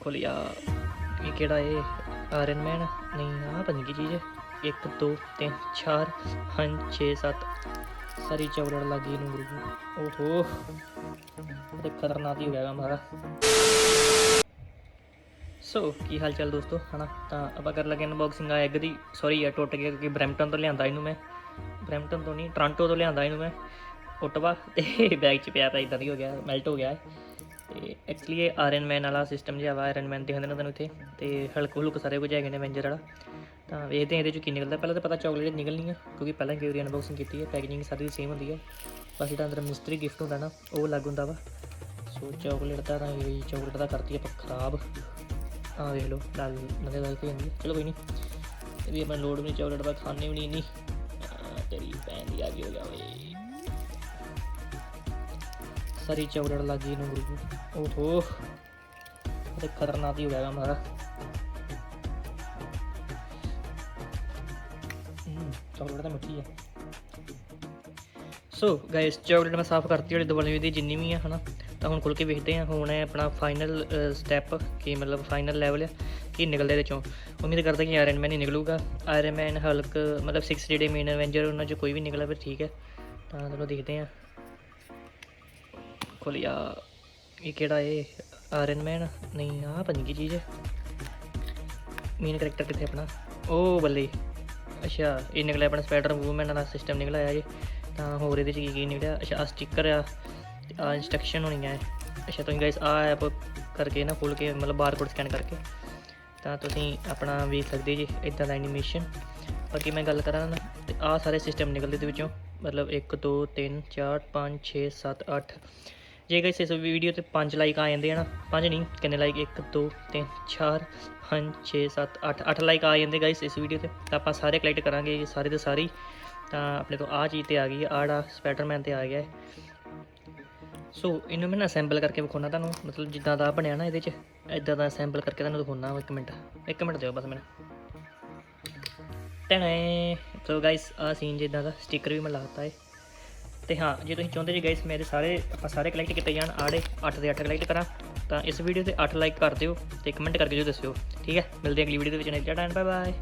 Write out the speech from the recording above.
ਖੋਲਿਆ ਇਹ ਕਿਹੜਾ ਇਹ? ਆਇਰਨ ਮੈਨ ਨਹੀਂ ਆ ਪੰਜ ਕੀ ਚੀਜ਼ ਹੈ। 1 2 3 4 5 6 7 ਸਾਰੀ ਚੌੜੜ ਲੱਗੀ ਨੂੰ ਗੁਰੂ ਓਹੋ। ਤੇ ਖਤਰਨਾਕ ਹੀ ਹੋ ਗਿਆ ਮਾਰਾ ਸੋ ਕੀ ਹਾਲ ਚਾਲ ਦੋਸਤੋ? ਹਨਾ? ਤਾਂ ਆਪਾਂ ਕਰ ਲੱਗੇ ਅਨਬਾਕਸਿੰਗ ਆ ਐਗ ਦੀ। ਸੌਰੀ ਇਹ ਟੁੱਟ ਗਿਆ ਕਿਉਂਕਿ ਬ੍ਰੈਂਪਟਨ ਤੋਂ ਲਿਆਂਦਾ ਇਹਨੂੰ ਮੈਂ। ਬ੍ਰੈਂਪਟਨ ਤੋਂ ਨਹੀਂ ਟੋਰਾਂਟੋ ਤੋਂ ਲਿਆਂਦਾ ਇਹਨੂੰ ਮੈਂ। ਓਟਵਾ ਤੇ ਬੈਗ 'ਚ ਪਿਆ ਪਿਆ ਇਦਾਂ ਦੀ ਹੋ ਗਿਆ ਮੈਲਟ ਹੋ ਗਿਆ। ਹੈ। ਤੇ ਐਕਚੁਅਲੀ ਇਹ ਆਇਰਨ ਮੈਨ ਵਾਲਾ ਸਿਸਟਮ ਜਿਹਾ ਵਾ ਆਇਰਨ ਮੈਨ ਦਿਖਦੇ ਨੇ ਤੁਹਾਨੂੰ ਇੱਥੇ, ਤੇ ਹਲਕ ਹੁਲਕ ਸਾਰੇ ਕੁਝ ਹੈਗੇ ਨੇ ਐਵੇਂਜਰ ਵਾਲਾ। ਤਾਂ ਵੇਖਦੇ ਹਾਂ ਇਹਦੇ 'ਚ ਕੀ ਨਿਕਲਦਾ। ਪਹਿਲਾਂ ਤਾਂ ਪਤਾ ਚਾਕਲੇਟ ਨਿਕਲਣੀ ਹੈ ਕਿਉਂਕਿ ਪਹਿਲਾਂ ਕਿ ਉਹਦੀ ਅਨਬਾਕਸਿੰਗ ਕੀਤੀ ਹੈ ਪੈਕੇਜਿੰਗ ਸਾਰੀ ਸੇਮ ਹੁੰਦੀ ਹੈ ਬਸ ਇਹਦਾ ਅੰਦਰ ਮਿਸਟਰੀ ਗਿਫਟ ਹੁੰਦਾ ਨਾ, ਉਹ ਅਲੱਗ ਹੁੰਦਾ ਵਾ। ਸੋ ਚਾਕਲੇਟ ਦਾ ਤਾਂ ਇਹ ਚਾਕਲੇਟ ਦਾ ਕਰਤੀ ਆਪਾਂ, ਖਰਾਬ। ਆਹ ਵੇਖ ਲਓ, ਲਾਲ ਨਜ਼ਰ ਲੱਗ ਜਾਂਦੀ ਹੈ। ਚਲੋ ਕੋਈ ਨਹੀਂ ਇਹਦੀ ਆਪਾਂ ਲੋਡ ਵੀ ਨਹੀਂ ਚਾਕਲੇਟ ਦਾ ਖਾਣੇ ਵੀ ਨਹੀਂ ਇੰਨੀ। ਤੇਰੀ ਭੈਣ ਦੀ ਆ ਗਈ, ਹੋ ਗਿਆ ਓਏ। ਸਾਰੀ ਚਾਕਲੇਟ ਲੱਗ ਗਈ ਨੂੰ ਓਹੋ। ਤੇ ਖਤਰਨਾਕ ਹੀ ਹੋ ਗਿਆ ਮਾਰਾ ਚਾਕਲੇਟ ਤਾਂ ਮਿੱਠੀ ਹੈ ਸੋ ਗਾਇਸ ਚਾਕਲੇਟ ਮੈਂ ਸਾਫ਼ ਕਰਤੀ, ਉਹਦੇ ਦੁਆਲੇ ਦੀ ਜਿੰਨੀ ਵੀ ਆ, ਹਨਾ, ਤਾਂ ਹੁਣ ਖੁੱਲ ਕੇ ਵੇਖਦੇ ਆ ਹੁਣ ਹੈ ਆਪਣਾ ਫਾਈਨਲ ਸਟੈਪ ਕਿ ਮਤਲਬ ਫਾਈਨਲ ਲੈਵਲ ਆ, ਕੀ ਨਿਕਲਦਾ ਇਹਦੇ ਚੋਂ। ਉਮੀਦ ਕਰਦਾ ਕਿ ਆਇਰਨ ਮੈਨ ਹੀ ਨਿਕਲੂਗਾ। ਆਇਰਨ ਮੈਨ ਹਲਕ ਮਤਲਬ 6 ਜਿਹੜੇ ਮੇਨ ਐਵੇਂਜਰ ਉਹਨਾਂ ਚ ਕੋਈ ਵੀ ਨਿਕਲਿਆ ਫਿਰ ਠੀਕ ਹੈ। ਤਾਂ ਚਲੋ ਦੇਖਦੇ ਆ ਖੋਲਿਆ ਇਹ ਕਿਹੜਾ ਇਹ ਆਇਰਨ ਮੈਨ ਨਹੀਂ ਆ ਪਤਾ ਕੀ ਚੀਜ਼ ਮੇਨ ਕਰੈਕਟਰ ਕਿੱਥੇ ਆਪਣਾ? ਉਹ ਬੱਲੇ। ਅੱਛਾ, ਇਹ ਨਿਕਲਿਆ ਆਪਣਾ ਸਪਾਈਡਰ ਵੂਮਨ ਵਾਲਾ ਸਿਸਟਮ ਨਿਕਲਿਆ ਆਇਆ ਜੀ। ਤਾਂ ਹੋਰ ਇਹਦੇ ਚ ਕੀ ਕੀ ਨਿਕਲਿਆ? ਅੱਛਾ ਆ ਸਟicker ਆ। ਆ ਇਨਸਟਰਕਸ਼ਨ ਹੋਣੀਆਂ ਹੈ ਅੱਛਾ, ਤੁਸੀਂ ਗਾਇਸ ਆ ਐਪ ਕਰਕੇ ਨਾ ਖੋਲ ਕੇ, ਮਤਲਬ ਬਾਰਕੋਡ ਸਕੈਨ ਕਰਕੇ। ਤਾਂ ਤੁਸੀਂ ਆਪਣਾ ਵੇਖ ਸਕਦੇ ਜੀ ਇਦਾਂ ਦਾ ਐਨੀਮੇਸ਼ਨ ਬਾਕੀ ਮੈਂ ਗੱਲ ਕਰਾਂ ਨਾ, ਤੇ ਆ ਸਾਰੇ ਸਿਸਟਮ ਨਿਕਲਦੇ ਦੇ ਵਿੱਚੋਂ। ਮਤਲਬ 1 2 3 4 5 6 7 8 ਜੇ ਗਾਇਸ ਇਸ ਵੀਡੀਓ ਤੇ 5 ਲਾਈਕ ਆ ਜਾਂਦੇ ਆ ਨਾ 5 ਨਹੀਂ, ਕਿੰਨੇ ਲਾਈਕ 1 2 3 4 5 6 7 8 8 ਲਾਈਕ ਆ ਜਾਂਦੇ ਗਾਇਸ ਇਸ ਵੀਡੀਓ ਤੇ। ਤਾਂ ਆਪਾਂ ਸਾਰੇ ਕਲੈਕਟ ਕਰਾਂਗੇ ਸਾਰੇ ਦੇ ਸਾਰੇ ਤਾਂ ਆਪਣੇ ਕੋਲ ਆ ਚੀਜ਼ ਤੇ ਆ ਗਈ ਆ ਜਿਹੜਾ ਸਪਾਈਡਰਮੈਨ ਤੇ ਆ ਗਿਆ ਹੈ ਸੋ ਇਹਨੂੰ ਮੈਂ ਨਾ ਅਸੈਂਬਲ ਕਰਕੇ ਵਿਖਾਉਣਾ ਤੁਹਾਨੂੰ, ਮਤਲਬ ਜਿੱਦਾਂ ਦਾ ਬਣਿਆ ਨਾ ਇਹਦੇ 'ਚ ਇਦਾਂ ਦਾ ਅਸੈਂਬਲ ਕਰਕੇ ਤੁਹਾਨੂੰ ਦਿਖਾਉਣਾ ਇੱਕ ਮਿੰਟ। ਇੱਕ ਮਿੰਟ ਦਿਓ ਬਸ ਮੈਨੂੰ। ਟਣੇ ਸੋ ਗਾਇਸ ਆ ਸੀਨ ਜਿੱਦਾਂ ਦਾ ਸਟicker ਵੀ ਮੈਂ ਲਾਤਾ ਹੈ ਤੇ ਹਾਂ, ਜੇ ਤੁਸੀਂ ਚਾਹੁੰਦੇ ਜੀ ਗਾਇਸ ਮੇਰੇ ਸਾਰੇ, ਆਪਾਂ ਸਾਰੇ ਕਲੈਕਟ ਕੀਤੇ ਜਾਣ ਆੜੇ 8 ਦੇ 8 ਕਲੈਕਟ ਕਰਾਂ, ਤਾਂ ਇਸ ਵੀਡੀਓ ਤੇ 8 ਲਾਈਕ ਕਰ ਦਿਓ ਤੇ ਕਮੈਂਟ ਕਰਕੇ ਜੋ ਦੱਸਿਓ। ਠੀਕ ਹੈ, ਮਿਲਦੇ ਹਾਂ ਅਗਲੀ ਵੀਡੀਓ ਦੇ ਵਿੱਚ ਨੈਕਸਟ ਟਾਈਮ ਬਾਏ ਬਾਏ